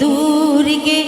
দুর্গে